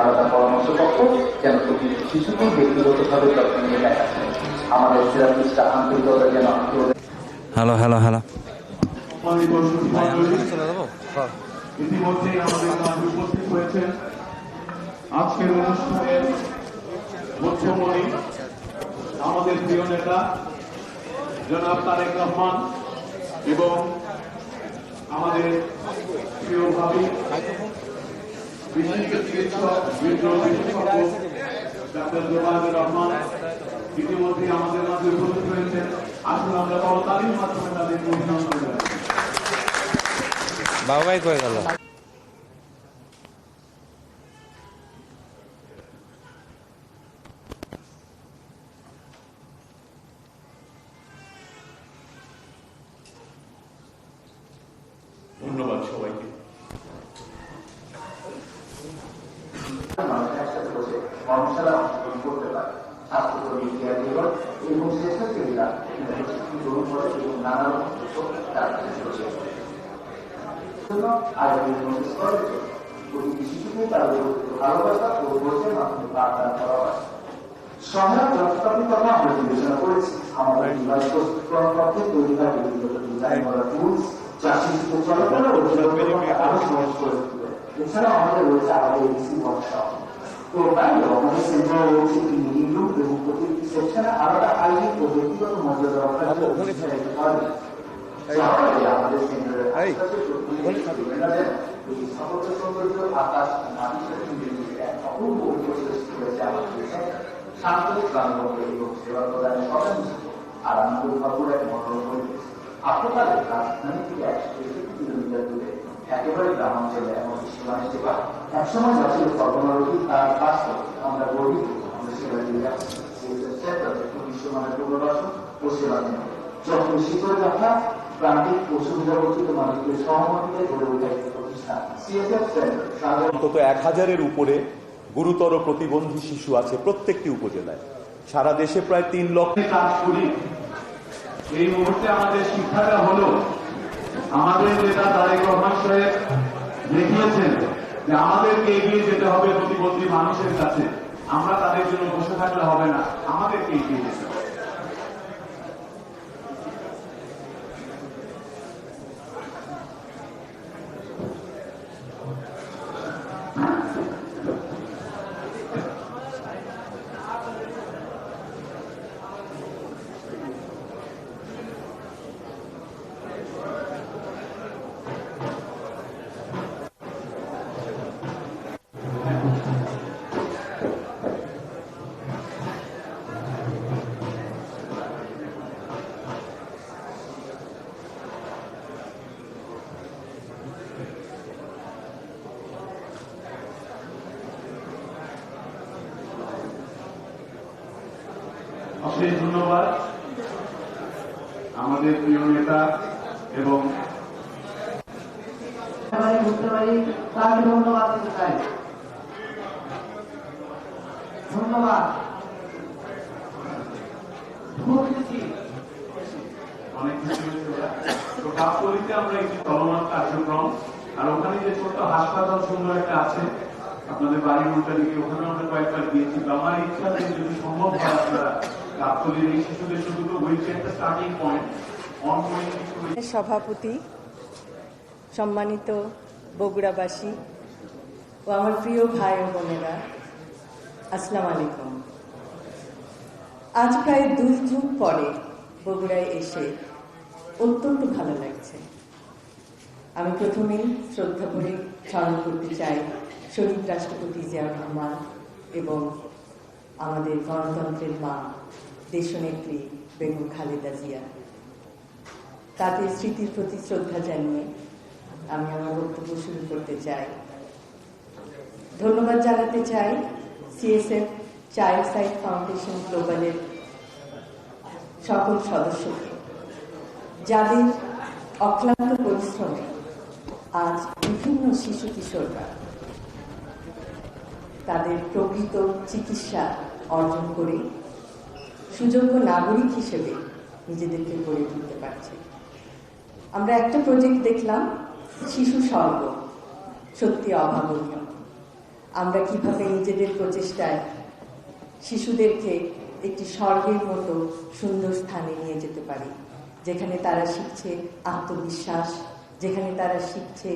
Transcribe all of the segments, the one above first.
আলাদা পরামর্শ কক্ষ যেন প্রতিটি শিশুকে ব্যক্তিগতভাবে আমাদের আন্তরিক হ্যালো হ্যালো। ইতিমধ্যেই আমাদের মাঝে উপস্থিত হয়েছেন আজকের অনুষ্ঠানের মুখ্যমণি আমাদের প্রিয় নেতা, জনাব তারেক রহমান এবং আমাদের প্রিয় ভাবি, বিশিষ্ট চিকিৎসক বিশেষজ্ঞ ডাক্তার জোবায়দুর রহমান ইতিমধ্যে আমাদের মাঝে উপস্থিত হয়েছেন। আসুন আমরা করতালির মাধ্যমে তাদের অভিনন্দন জানাই বাবু ভাই কয়ে গেল। ধন্যবাদ সবাইকে। মানুষ একসাথে বসে কর্মশালা অংশগ্রহণ করতে পারে স্বাস্থ্যকর্মী কেয়ারগিভার এবং স্বেচ্ছাসেবীরা গ্রহণ করে এবং নানা রকম তার জন্য আগামী নোটিশ করার প্রতিটি শিশুকে তাদের প্রতি ভালোবাসা ও বোঝের মাধ্যমে পাঠদান করা হয় সহায়ক যন্ত্রপাতির কথা আমরা বিবেচনা করেছি আমাদের ডিভাইস প্রস্তুতকরণ পক্ষে তৈরি হয় বিভিন্ন ডিজাইন করা টুলস যা শিশুকে চলাফেরা ও যোগাযোগকে আরও সহজ করে তুলবে এছাড়াও আমাদের রয়েছে আমাদের এডিসি ওয়ার্কশপ তো বাইরেও আমাদের সেন্টারে রয়েছে একটি মিটিং রুম এবং প্রতিটি সেকশনে আলাদা আইনি ও ব্যক্তিগত মর্যাদা রক্ষার জন্য আমাদের এক মনোরম পরিবেশ রাজধানী থেকে একশো তেষট্টি কিলোমিটার দূরে একেবারে গ্রামাঞ্চলে এমন সেবা একসময় যা ছিল তার বাস্তব আমরা গর্বিত আমরা সেবা দিয়ে যাচ্ছি বিশ্বমানের পুনর্বাসন ও সেবা যখন শীতল রাখা প্রান্তিক ও সুবিধাবঞ্চিত মানুষদের গড়ে ওঠা একটি প্রতিষ্ঠান। সিএসএফ সেন্টার অন্তত এক হাজারের উপরে গুরুতর প্রতিবন্ধী শিশু আছে প্রত্যেকটি উপজেলায়। সারা দেশে প্রায় তিন লক্ষ কাজ করি। এই মুহূর্তে আমাদের শিক্ষাটা হলো আমাদের নেতা তারেক রহমান সাহেব দেখিয়েছেন যে আমাদেরকে এগিয়ে যেতে হবে প্রতিবন্ধী মানুষের কাছে। আমরা তাদের জন্য বসে থাকলে হবে না আমাদেরকে এগিয়ে যেতে হবে অশেষ ধন্যবাদ। আমাদের প্রিয় নেতা এবং ধন্যবাদ ধন্যবাদ। অনেক। তো গাবতলীতে আমরা একটি চলমান কার্যক্রম আর ওখানে যে ছোট্ট হাসপাতাল সুন্দর একটা আছে আপনাদের বাড়ির উল্টা দিকে ওখানে আমরা কয়েকবার গিয়েছি। তো আমার ইচ্ছা যদি সম্ভব হয় আপনারা সভাপতি, সম্মানিত বগুড়াবাসী ও আমার প্রিয় ভাই ও বোনেরা, আসসালামু আলাইকুম। আজ প্রায় দুই যুগ পরে বগুড়ায় এসে অত্যন্ত ভালো লাগছে। আমি প্রথমেই শ্রদ্ধা করে স্মরণ করতে চাই শহীদ রাষ্ট্রপতি জিয়াউর রহমান এবং আমাদের গণতন্ত্রের মা দেশনেত্রী বেগম খালেদা জিয়া। তাদের স্মৃতির প্রতি শ্রদ্ধা জানিয়ে আমি আমার বক্তব্য শুরু করতে চাই। ধন্যবাদ জানাতে চাই সিএসএফ চাইল্ড সাইড ফাউন্ডেশন গ্লোবালের সকল সদস্যকে, যাদের অক্লান্ত পরিশ্রমে আজ বিভিন্ন শিশু কিশোররা তাদের প্রকৃত চিকিৎসা অর্জন করে সুযোগ্য নাগরিক হিসেবে নিজেদেরকে গড়ে তুলতে পারছে। আমরা একটা প্রজেক্ট দেখলাম, শিশু স্বর্গ। সত্যি অভাবনীয়। আমরা কীভাবে নিজেদের প্রচেষ্টায় শিশুদেরকে একটি স্বর্গের মতো সুন্দর স্থানে নিয়ে যেতে পারি, যেখানে তারা শিখছে আত্মবিশ্বাস, যেখানে তারা শিখছে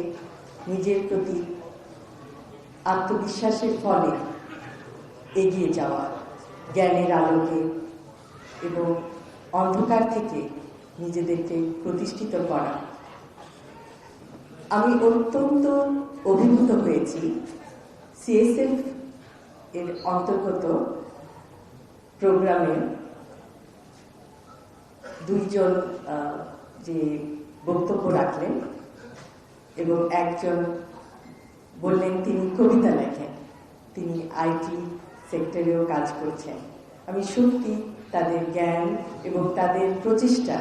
নিজের প্রতি আত্মবিশ্বাসের ফলে এগিয়ে যাওয়া, জ্ঞানের আলোকে এবং অন্ধকার থেকে নিজেদেরকে প্রতিষ্ঠিত করা। আমি অত্যন্ত অভিভূত হয়েছি সিএসএফ এর অন্তর্গত প্রোগ্রামে দুইজন যে বক্তব্য রাখলেন এবং একজন বললেন, তিনি কবিতা লেখেন, তিনি আইটি সেক্টরেও কাজ করছেন। আমি সত্যি তাদের জ্ঞান এবং তাদের প্রচেষ্টা।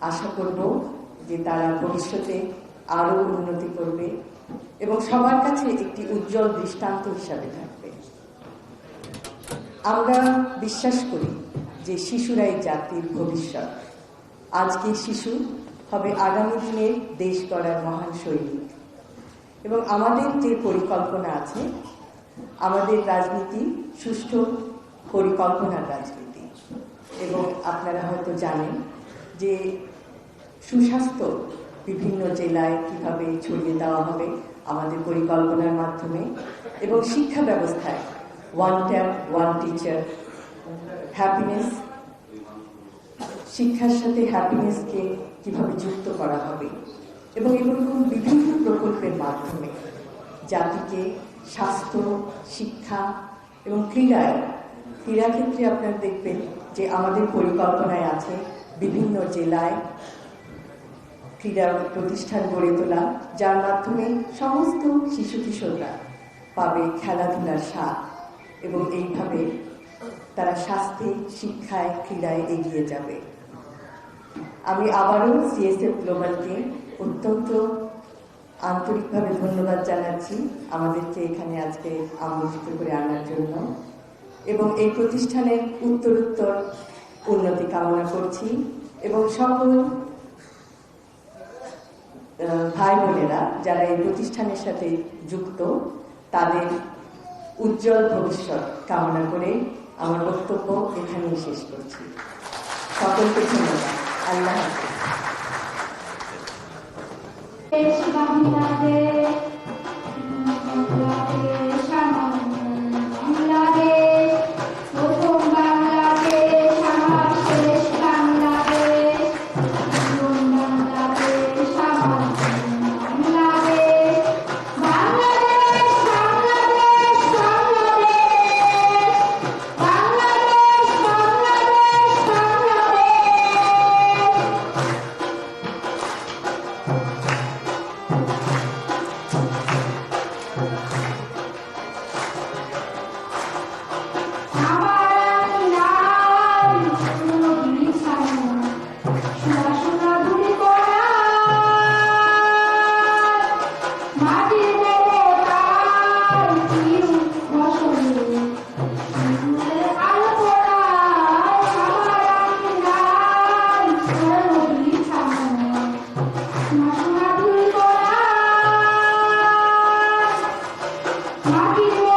আশা করব যে তারা ভবিষ্যতে আরও উন্নতি করবে এবং সবার কাছে একটি উজ্জ্বল দৃষ্টান্ত হিসাবে থাকবে। আমরা বিশ্বাস করি যে শিশুরাই জাতির ভবিষ্যৎ। আজকের শিশু হবে আগামী দিনের দেশ গড়ার মহান সৈনিক। এবং আমাদের যে পরিকল্পনা আছে, আমাদের রাজনীতি সুষ্ঠু পরিকল্পনার রাজনীতি। এবং আপনারা হয়তো জানেন যে সুস্বাস্থ্য বিভিন্ন জেলায় কীভাবে ছড়িয়ে দেওয়া হবে আমাদের পরিকল্পনার মাধ্যমে এবং শিক্ষা ব্যবস্থায় one tap one teacher happiness শিক্ষার সাথে হ্যাপিনেসকে কীভাবে যুক্ত করা হবে এবং এরকম বিভিন্ন প্রকল্পের মাধ্যমে জাতিকে স্বাস্থ্য, শিক্ষা এবং ক্রীড়ায় ক্রীড়া ক্ষেত্রে আপনারা দেখবেন যে আমাদের পরিকল্পনায় আছে বিভিন্ন জেলায় ক্রীড়া প্রতিষ্ঠান গড়ে তোলা, যার মাধ্যমে সমস্ত শিশু কিশোররা পাবে খেলাধুলার স্বাদ এবং এইভাবে তারা স্বাস্থ্যে, শিক্ষায়, ক্রীড়ায় এগিয়ে যাবে। আমি আবারও সিএসএফ গ্লোবালকে অত্যন্ত আন্তরিকভাবে ধন্যবাদ জানাচ্ছি আমাদেরকে এখানে আজকে আমন্ত্রিত করে আনার জন্য। এবং এই প্রতিষ্ঠানের উত্তরোত্তর উন্নতি কামনা করছি এবং সকল ভাই বোনেরা যারা এই প্রতিষ্ঠানের সাথে যুক্ত, তাদের উজ্জ্বল ভবিষ্যৎ কামনা করে আমার বক্তব্য এখানেই শেষ করছি। সকলকে ধন্যবাদ। আল্লাহ হাফিজ। Happy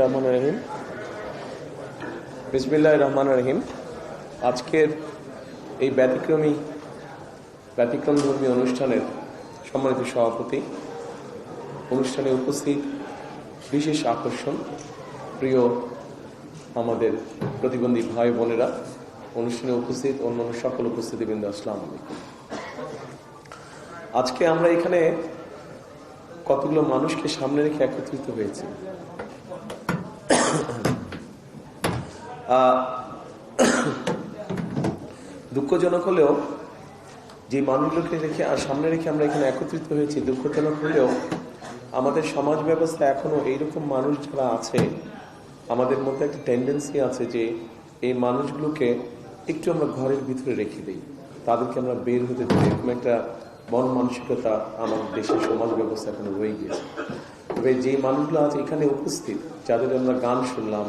রহমান রহিম। বিসমিল্লাহ রহমান রহিম। আজকের এই ব্যতিক্রমী ব্যতিক্রম ধর্মী অনুষ্ঠানের সম্মানিত সভাপতি, অনুষ্ঠানে উপস্থিত বিশেষ আকর্ষণ, প্রিয় আমাদের প্রতিবন্ধী ভাই বোনেরা, অনুষ্ঠানে উপস্থিত অন্যান্য সকল উপস্থিতিবৃন্দ, আসসালাম আলাইকুম। আজকে আমরা এখানে কতগুলো মানুষকে সামনে রেখে একত্রিত হয়েছি। দুঃখজনক হলেও যে মানুষগুলোকে রেখে আর সামনে রেখে আমরা এখানে একত্রিত হয়েছি, দুঃখজনক হলেও আমাদের সমাজ ব্যবস্থা এখনও এইরকম মানুষ যারা আছে, আমাদের মধ্যে একটা টেন্ডেন্সি আছে যে এই মানুষগুলোকে একটু আমরা ঘরের ভিতরে রেখে দিই। তাদেরকে আমরা বের হতে দিই। এরকম একটা মন মানসিকতা আমাদের দেশের সমাজ ব্যবস্থা এখনও রয়ে গিয়েছে। তবে যে মানুষগুলো আজ এখানে উপস্থিত, যাদের আমরা গান শুনলাম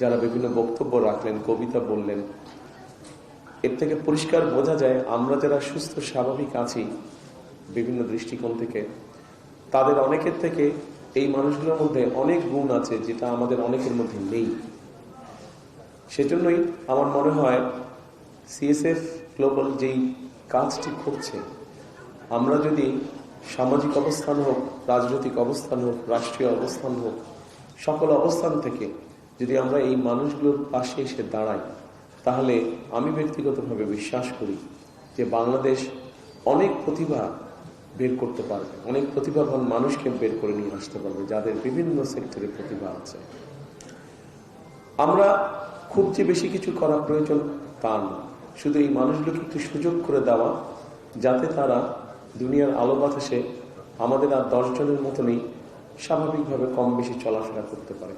যারা বিভিন্ন বক্তব্য রাখলেন, কবিতা বললেন, এর থেকে পরিষ্কার বোঝা যায় আমরা যারা সুস্থ, স্বাভাবিক আছি বিভিন্ন দৃষ্টিকোণ থেকে, তাদের অনেকের থেকে এই মানুষগুলোর মধ্যে অনেক গুণ আছে যেটা আমাদের অনেকের মধ্যে নেই। সেজন্যই আমার মনে হয় সিএসএফ গ্লোবাল যেই কাজটি করছে, আমরা যদি সামাজিক অবস্থান হোক, রাজনৈতিক অবস্থান হোক, রাষ্ট্রীয় অবস্থান হোক, সকল অবস্থান থেকে যদি আমরা এই মানুষগুলোর পাশে এসে দাঁড়াই, তাহলে আমি ব্যক্তিগতভাবে বিশ্বাস করি যে বাংলাদেশ অনেক প্রতিভা বের করতে পারবে, অনেক প্রতিভাবান মানুষকে বের করে নিয়ে আসতে পারবে, যাদের বিভিন্ন সেক্টরে প্রতিভা আছে। আমরা খুব যে বেশি কিছু করা প্রয়োজন তা না শুধু এই মানুষগুলোকে একটু সুযোগ করে দেওয়া, যাতে তারা দুনিয়ার আলো বাতাসে আমাদের আর দশজনের মতনই স্বাভাবিকভাবে কম বেশি চলাফেরা করতে পারে।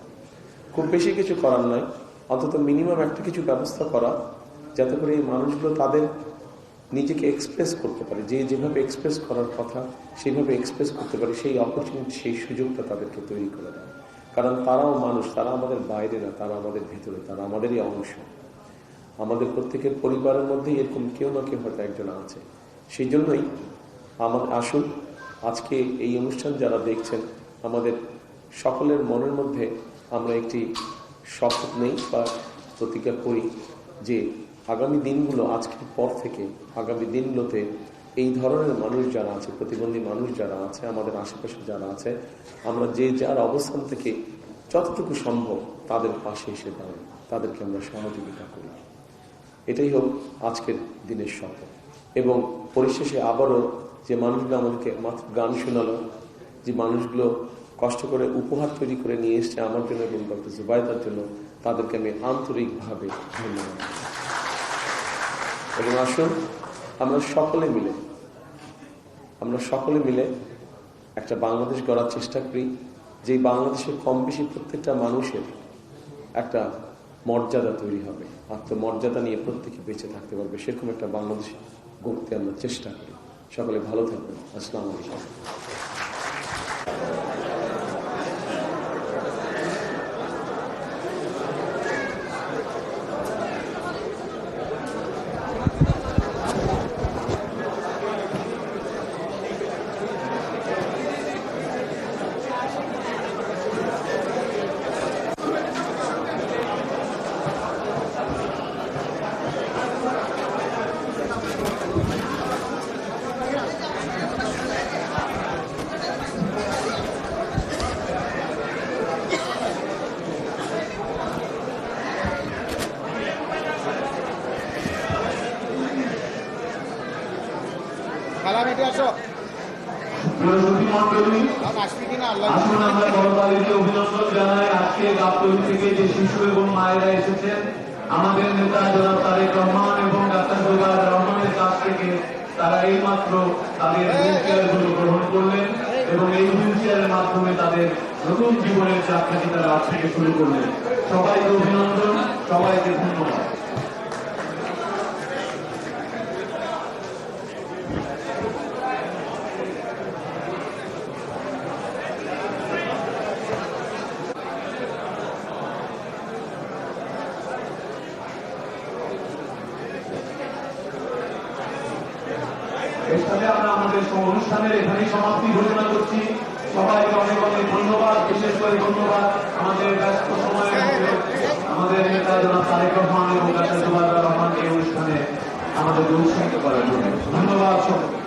খুব বেশি কিছু করার নয়। অন্তত মিনিমাম একটা কিছু ব্যবস্থা করা, যাতে করে এই মানুষগুলো তাদের নিজেকে এক্সপ্রেস করতে পারে। যে যেভাবে এক্সপ্রেস করার কথা সেইভাবে এক্সপ্রেস করতে পারে, সেই অপরচুনিটি সেই সুযোগটা তাদেরকে তৈরি করে দেয়। কারণ তারাও মানুষ, তারা আমাদের বাইরে না, তারা আমাদের ভেতরে, তারা আমাদেরই অংশ। আমাদের প্রত্যেকের পরিবারের মধ্যেই এরকম কেউ না কেউ হয়তো একজন আছে। সেই জন্যই আমার আসুন, আজকে এই অনুষ্ঠান যারা দেখছেন, আমাদের সকলের মনের মধ্যে আমরা একটি শপথ নেই বা প্রতিজ্ঞা করি যে আগামী দিনগুলো আজকের পর থেকে, আগামী দিনগুলোতে এই ধরনের মানুষ যারা আছে, প্রতিবন্ধী মানুষ যারা আছে, আমাদের আশেপাশে যারা আছে, আমরা যে যার অবস্থান থেকে যতটুকু সম্ভব তাদের পাশে এসে দাঁড়াই, তাদেরকে আমরা সহযোগিতা করি। এটাই হোক আজকের দিনের শপথ এবং পরিশেষে আবারও যে মানুষগুলো আমাদেরকে গান শোনালো, যে মানুষগুলো কষ্ট করে উপহার তৈরি করে নিয়ে এসছে আমার জন্য এবং ডক্টর জুবাইদার জন্য। তাদেরকে আমি আন্তরিকভাবে ধন্যবাদ। এবং আসুন, আমরা সকলে মিলে, আমরা সকলে মিলে একটা বাংলাদেশ গড়ার চেষ্টা করি যে বাংলাদেশের কম বেশি প্রত্যেকটা মানুষের একটা মর্যাদা তৈরি হবে। আত্মমর্যাদা নিয়ে প্রত্যেকে বেঁচে থাকতে পারবে। সেরকম একটা বাংলাদেশ গড়তে আমরা চেষ্টা করি। সকলে ভালো থাকবেন। আসসালামু আলাইকুম বৃহস্পতি মন্ডলী আসুন আমরা করতালিকে অভিনন্দন জানাই আজকে গাবতলী থেকে যে শিশু এবং মায়েরা এসেছেন, আমাদের নেতা জনাব তারেক রহমান এবং ডাক্তার জোগার রহমানের কাছ থেকে তারা এই মাত্র তাদের হুইল চেয়ারগুলো গ্রহণ করলেন এবং এই হুইল চেয়ারের মাধ্যমে তাদের নতুন জীবনের যাত্রাটি তারা আজ থেকে শুরু করলেন। সবাইকে অভিনন্দন, সবাইকে ধন্যবাদ। এর সাথে আমরা আমাদের অনুষ্ঠানের এখানেই সমাপ্তি ঘোষণা করছি। সবাইকে অনেক অনেক ধন্যবাদ, বিশেষ করে ধন্যবাদ আমাদের ব্যস্ত সময়ের মধ্যে আমাদের নেতা জনাব তারেক রহমান এবং ডাক্তার জুবাইর রহমান এই অনুষ্ঠানে আমাদের উৎসাহিত করার জন্য।